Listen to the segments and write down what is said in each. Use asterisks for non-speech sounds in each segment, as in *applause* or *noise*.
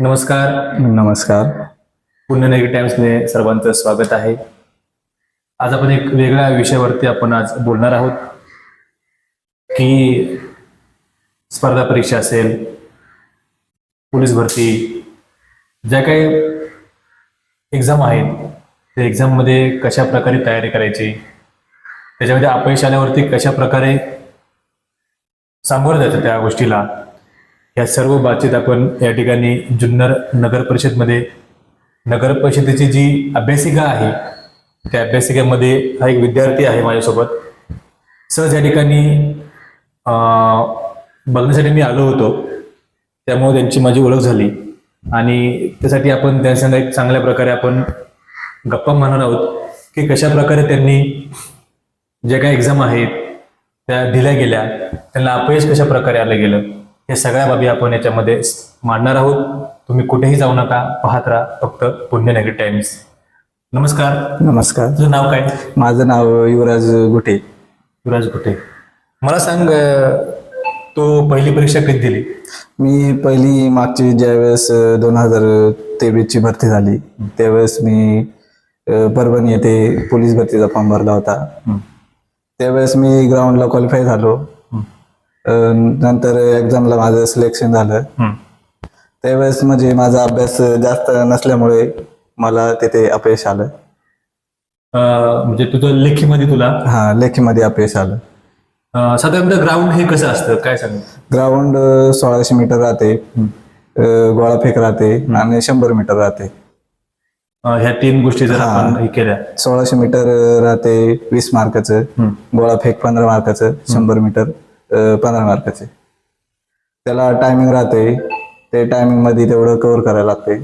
नमस्कार. नमस्कार. पुण्यनगरी टाइम्समध्ये सर्वांचं स्वागत आहे. आज आपण एक वेगळ्या विषयावरती आपण आज बोलणार आहोत. की स्पर्धा परीक्षा असेल पोलीस भरती ज्या काही एक्झाम आहेत त्या एक्झाममध्ये कशा प्रकारे तयारी करायची त्याच्यामध्ये अपयश आल्यावरती कशा प्रकारे सामोरं जायचं त्या गोष्टीला या सर्व बाबतीत आपण या ठिकाणी जुन्नर नगर परिषदमध्ये नगर परिषदेची जी अभ्यासिका आहे त्या अभ्यासिकेमध्ये हा एक विद्यार्थी आहे माझ्यासोबत. सहज या ठिकाणी बघण्यासाठी मी आलो होतो. त्यामुळे त्यांची माझी ओळख झाली. आणि त्यासाठी आपण त्यांच्या एक चांगल्या प्रकारे आपण गप्पा म्हणणार आहोत की कशा प्रकारे त्यांनी ज्या काही एक्झाम आहेत त्या दिल्या गेल्या त्यांना अपयश कशा प्रकारे आलं गेलं. हे सगळ्या बाबी आपण याच्यामध्ये मांडणार आहोत. तुम्ही कुठेही जाऊ नका पाहत राहा फक्त पुण्यनगरी टाइम्स. नमस्कार. नमस्कार. तुझं नाव काय? माझं नाव युवराज गुटे. युवराज कुठे मला सांग तू पहिली परीक्षा कधी दिली? मी पहिली मागची ज्यावेळेस दोन हजार तेवीसची भरती झाली त्यावेळेस मी परभणी येथे पोलीस भरतीचा फॉर्म भरला होता. त्यावेळेस मी ग्राउंडला क्वालिफाय झालो. नंतर एक्झामला माझं सिलेक्शन झालं. त्यावेळेस म्हणजे माझा अभ्यास जास्त नसल्यामुळे मला तिथे अपयश आलं. अं, म्हणजे तुझं लेखीमध्ये तुला? हा लेखीमध्ये अपयश आलं. साधारणतः ग्राउंड हे कसं असतं? काय सांग? ग्राउंड सोळाशे मीटर राहते. अ, गोळाफेक राहते आणि शंभर मीटर राहते. ह्या तीन गोष्टी जर आपण केल्या. सोळाशे मीटर राहते वीस मार्काचं. हम्म. गोळाफेक पंधरा मार्काचं शंभर मीटर. पंधरा मार्काचे. त्याला टायमिंग राहते ते टायमिंगमध्ये तेवढं कव्हर करायला लागते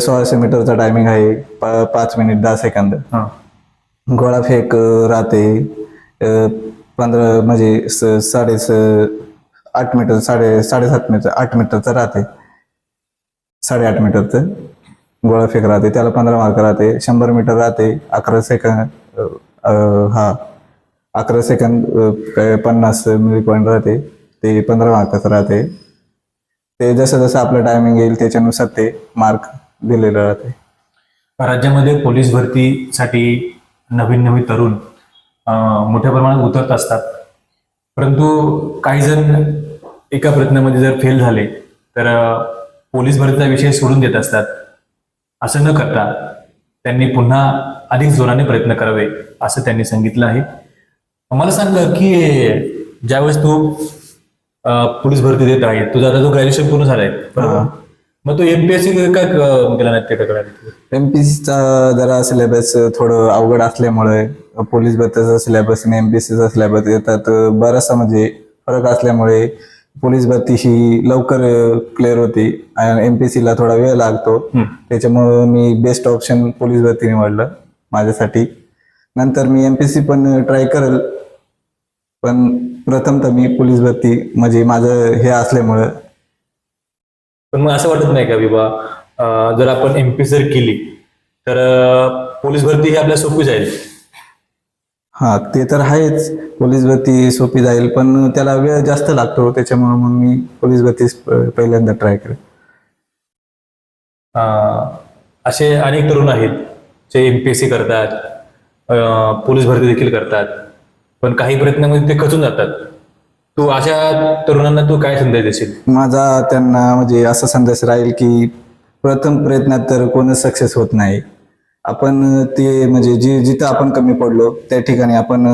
सोळाशे मीटरचा टायमिंग आहे. पाच मिनिट दहा सेकंद गोळाफेक अ, राहते पंधरा म्हणजे साडे आठ मीटर साडे साडेसात मीटर आठ मीटरचं राहते साडेआठ मीटरचं गोळाफेक राहते त्याला पंधरा मार्क राहते शंभर मीटर राहते अकरा सेकंद हा. अकरा सेकंद पन्नास मिली पॉईंट राहते. ते पंधरा मार्काचं राहते. ते जसं जसं आपलं टायमिंग येईल त्याच्यानुसार ते मार्क दिलेलं राहते. राज्यामध्ये पोलीस भरतीसाठी नवीन नवीन तरुण मोठ्या प्रमाणात उतरत असतात. परंतु काही जण एका प्रयत्नामध्ये जर फेल झाले तर पोलीस भरतीचा विषय सोडून देत असतात. असं न करता त्यांनी पुन्हा अधिक जोराने प्रयत्न करावे असं त्यांनी सांगितलं आहे. मला सांग की ज्यावेळेस तू पोलीस भरती देत आहे तुझा आता जो ग्रॅज्युएशन पूर्ण झालाय बरोबर? मग तो एमपीएससी काय क- केला नाही ते एमपीसीचा जरा सिलेबस थोडं अवघड असल्यामुळे पोलीस भरतीचा सिलेबस आणि एमपीसीचा सिलेबस येतात बराचसा म्हणजे फरक असल्यामुळे पोलीस भरती ही लवकर क्लिअर होती आणि एमपीसी ला थोडा वेळ लागतो. त्याच्यामुळे मी बेस्ट ऑप्शन पोलीस भरती निवडलं माझ्यासाठी. नंतर मी एमपीसी पण ट्राय करेल. पण प्रथम तर मी पोलीस भरती म्हणजे माझं हे असल्यामुळं. पण मग असं वाटत नाही का अं, जर आपण एमपी जर केली तर पोलीस भरती ही आपल्याला सोपी जाईल? हा ते तर आहेच. पोलीस भरती सोपी जाईल पण त्याला वेळ जास्त लागतो. त्याच्यामुळे मग मी पोलीस भरती पहिल्यांदा ट्राय करेन. असे अनेक तरुण आहेत जे एमपीएससी करतात अं, पोलीस भरती देखील करतात. पण काही प्रयत्नामध्ये ते खचून जातात. तू अशा तरुणांना तू काय संदेश देशील? माझा त्यांना म्हणजे असा संदेश राहील की प्रथम प्रयत्नात तर कोणच सक्सेस होत नाही. आपण ते म्हणजे जी जिथं आपण कमी पडलो त्या ठिकाणी आपण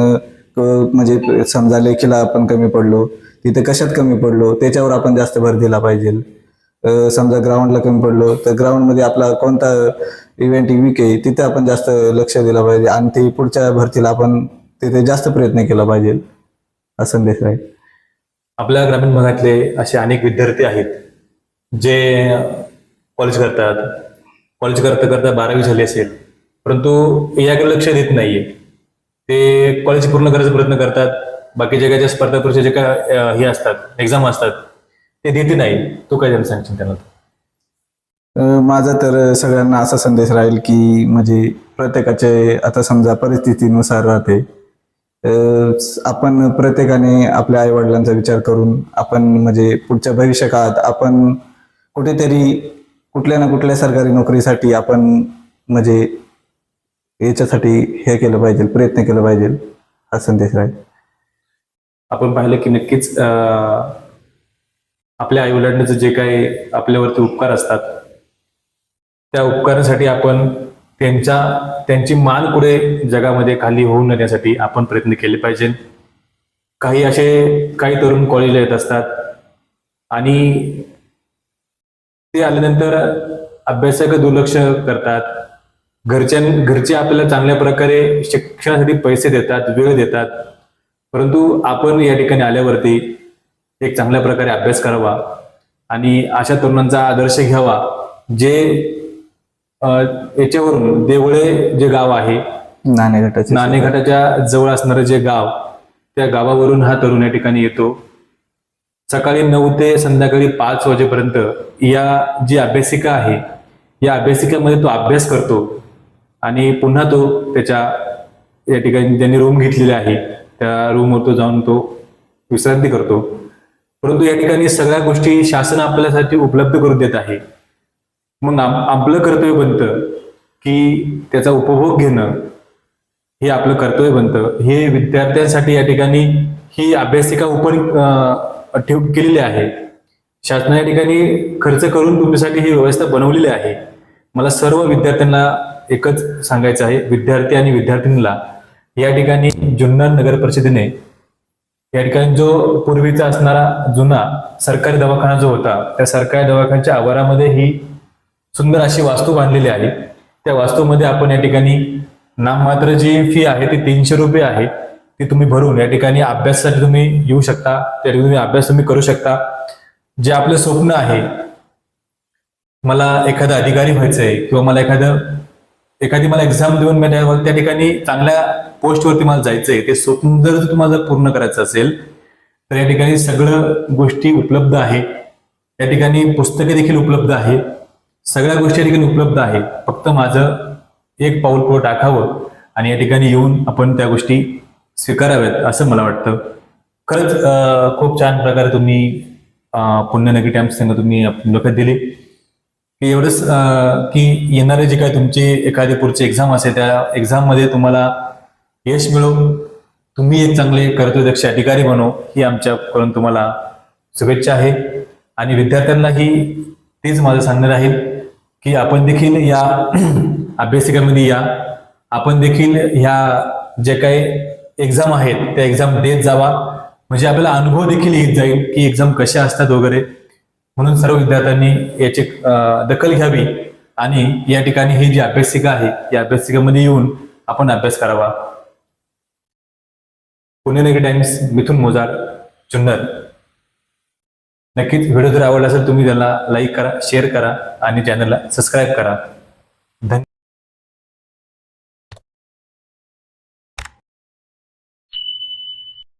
म्हणजे समजा लेखीला आपण कमी पडलो तिथे कशात कमी पडलो त्याच्यावर आपण जास्त भर दिला पाहिजे. समजा ग्राउंडला कमी पडलो तर ग्राउंडमध्ये आपला कोणता इव्हेंट वीक आहे तिथे आपण जास्त लक्ष दिलं पाहिजे. आणि ते पुढच्या भरतीला आपण तिथे जास्त प्रयत्न केला पाहिजे हा संदेश राहील. आपल्या ग्रामीण भागातले असे अनेक विद्यार्थी आहेत जे कॉलेज करतात. कॉलेज करता करता बारावी झाली असेल परंतु याकडे लक्ष देत नाहीये. ते कॉलेज पूर्ण करायचा प्रयत्न करतात बाकी जगाच्या स्पर्धा परीक्षा जे काय हे असतात एक्झाम असतात ते देते नाही. तू काय त्यांना सांगशील त्यांना? माझा तर सगळ्यांना असा संदेश राहील की म्हणजे प्रत्येकाचे आता समजा परिस्थितीनुसार राहते आपण प्रत्येकाने आपल्या आई वडिलांचा विचार करून आपण म्हणजे पुढच्या भविष्य काळात आपण कुठेतरी कुठल्या ना कुठल्या सरकारी नोकरीसाठी आपण म्हणजे याच्यासाठी हे केलं पाहिजे प्रयत्न केला पाहिजे हा संदेश राहील. आपण पाहिलं की नक्कीच आपल्या आपल्या आईवडिलांचं जे काही आपल्यावरती उपकार असतात त्या उपकारासाठी आपण त्यांच्या त्यांची मान पुढे जगामध्ये खाली होऊ न देण्यासाठी आपण प्रयत्न केले पाहिजे. काही असे काही तरुण कॉलेजला येत असतात. आणि ते आल्यानंतर अभ्यासाकडे दुर्लक्ष करतात. घरच्या घरचे आपल्याला चांगल्या प्रकारे शिक्षणासाठी पैसे देतात वेळ देतात. परंतु आपण या ठिकाणी आल्यावरती एक चांगल्या प्रकारे अभ्यास करावा. आणि अशा तरुणांचा आदर्श घ्यावा. जे याच्यावरून देवळे जे गाव आहे नाणेघाटाचे नाणेघाटाच्या जवळ असणारं जे गाव त्या गावावरून हा तरुण या ठिकाणी येतो. सकाळी नऊ ते संध्याकाळी पाच वाजेपर्यंत या जी अभ्यासिका आहे या अभ्यासिकेमध्ये तो अभ्यास करतो आणि पुन्हा तो त्याच्या या ठिकाणी ज्यांनी रूम घेतलेली आहे. त्या रूमवर तो जाऊन तो विश्रांती करतो. परंतु या ठिकाणी सगळ्या गोष्टी शासन आपल्यासाठी उपलब्ध करून देत आहे. मग आपलं कर्तव्य बनतं की त्याचा उपभोग घेणं. हे आपलं कर्तव्य बनतं. हे विद्यार्थ्यांसाठी या ठिकाणी ही अभ्यासिका ओपन ठेव केलेली आहे. शासनाच्या या ठिकाणी खर्च करून तुमच्यासाठी ही व्यवस्था बनवलेली आहे. मला सर्व विद्यार्थ्यांना एकच सांगायचं आहे. विद्यार्थी आणि विद्यार्थिनीला या ठिकाणी जुन्नर नगर परिषदेने या ठिकाणी जो पूर्वीचा असणारा जुना सरकारी दवाखाना जो होता त्या सरकारी दवाखान्याच्या आवारामध्ये ही सुंदर अशी वास्तू बांधलेली आहे. त्या वास्तूमध्ये आपण या ठिकाणी नाममात्र जी फी आहे ती तीनशे रुपये आहे. ती तुम्ही भरून या ठिकाणी अभ्यासासाठी तुम्ही येऊ शकता. त्या ठिकाणी तुम्ही अभ्यास तुम्ही करू शकता. जे आपलं स्वप्न आहे मला एखादा अधिकारी व्हायचंय किंवा मला एखादं एखादी मला एक्झाम देऊन मी त्या ठिकाणी चांगल्या पोस्टवरती मला जायचंय ते स्वप्न जर तुम्हाला जर पूर्ण करायचं असेल तर या ठिकाणी सगळं गोष्टी उपलब्ध आहे. या ठिकाणी पुस्तके देखील उपलब्ध आहे. सगळ्या गोष्टी या ठिकाणी उपलब्ध आहे फक्त माझं एक पाऊल पुढे टाकावं आणि या ठिकाणी येऊन आपण त्या गोष्टी स्वीकाराव्यात असं मला वाटतं. खरंच खूप छान प्रकारे तुम्ही पुण्यनगरी टाइम्स संघ तुम्ही मुलाखत दिली. की एवढंच की येणारे जे काय तुमची एखादी पुढची एक्झाम असेल त्या एक्झाममध्ये तुम्हाला यश मिळो. तुम्ही एक चांगले कर्तव्यदक्ष अधिकारी बनो ही आमच्याकडून तुम्हाला शुभेच्छा आहे. आणि विद्यार्थ्यांनाही तेच माझं सांगणं राहील. की आपण देखील या *clears throat* अभ्यासिकेमध्ये या. आपण देखील ह्या जे काही एक्झाम आहेत त्या एक्झाम देत जावा. म्हणजे आपल्याला अनुभव देखील येत जाईल की एक्झाम कशा असतात वगैरे. म्हणून सर्व विद्यार्थ्यांनी याची दखल घ्यावी. आणि या ठिकाणी ही जी अभ्यासिका आहे या अभ्यासिकेमध्ये येऊन आपण अभ्यास करावा. पुणे नगरी टाइम्स मिथुन मोजार जुन्नर. नक्कीच व्हिडिओ जर आवडला असेल तुम्ही त्याला लाईक करा शेअर करा आणि चॅनलला सबस्क्राईब करा. धन्यवाद.